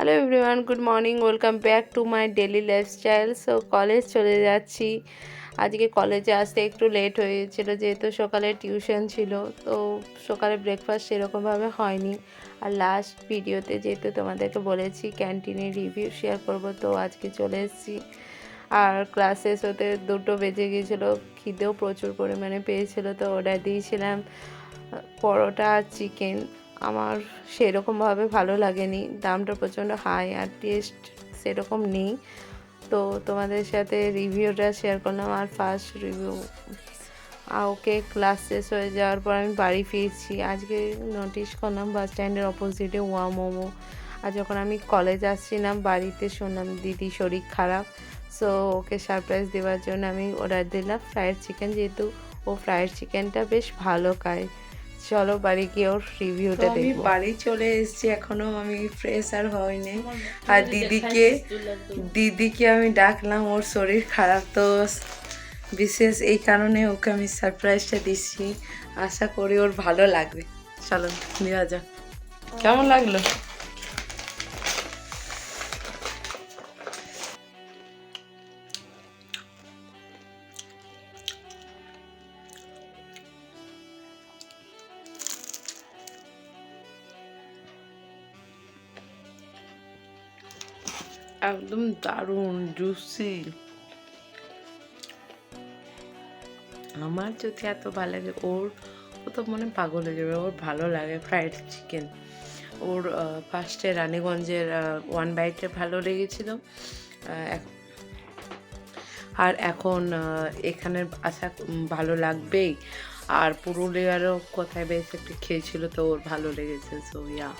Hello everyone good morning welcome back to my daily lifestyle so college চলে যাচ্ছি। আজকে কলেজে আসতে একটু লেট হয়েছিল, যেহেতু সকালে টিউশন ছিল, তো সকালে ব্রেকফাস্ট সেরকমভাবে হয়নি। আর লাস্ট ভিডিওতে যেহেতু তোমাদেরকে বলেছি ক্যান্টিনের রিভিউ শেয়ার করব, তো আজকে চলে এসেছি। আর ক্লাস শেষ হতে দুটো বেজে গিয়েছিল খিদেও প্রচুর পরিমাণে পেয়েছিল, তো অর্ডার দিয়েছিলাম পরোটা চিকেন আমার সেরকমভাবে ভালো লাগেনি। দামটা প্রচণ্ড হাই আর টেস্ট সেরকম নেই। তো তোমাদের সাথে রিভিউটা শেয়ার করলাম। আর ফার্স্ট রিভিউ ওকে ক্লাস শেষ হয়ে যাওয়ার পর আমি বাড়ি ফিরছি। আজকে নোটিশ করলাম বাস স্ট্যান্ডের অপোজিটে ওয়া মোমো। আর যখন আমি কলেজ আসছিলাম, বাড়িতে শুনলাম দিদি শরীর খারাপ। সো ওকে সারপ্রাইজ দেওয়ার জন্য আমি অর্ডার দিলাম। ফ্রায়েড চিকেন যেহেতু, ও ফ্রায়েড চিকেনটা বেশ ভালো খায়। চলো বাড়ি গিয়ে ওর রিভিউটা আমি বাড়ি চলে এসেছি এখনও আমি ফ্রেশ আর হয়নি আর দিদিকে দিদিকে আমি ডাকলাম ওর শরীর খারাপ তো বিশেষ এই কারণে ওকে আমি সারপ্রাইজটা দিচ্ছি। আশা করি ওর ভালো লাগবে। চলো দেওয়া যাক। কেমন লাগল? একদম দারুণ জুসি আমার যদি এত ভালো লাগে, ওর, ও তো মনে পাগল হয়ে যাবে, ওর ভালো লাগে ফ্রাইড চিকেন ওর ফার্স্টে রানীগঞ্জের ওয়ান বাইটে ভালো লেগেছিল। আর এখন এখানের আশা ভালো লাগবেই। আর পুরুলিয়ারও কোথায় বেশ একটু খেয়েছিল তো ওর ভালো লেগেছে সো ইয়া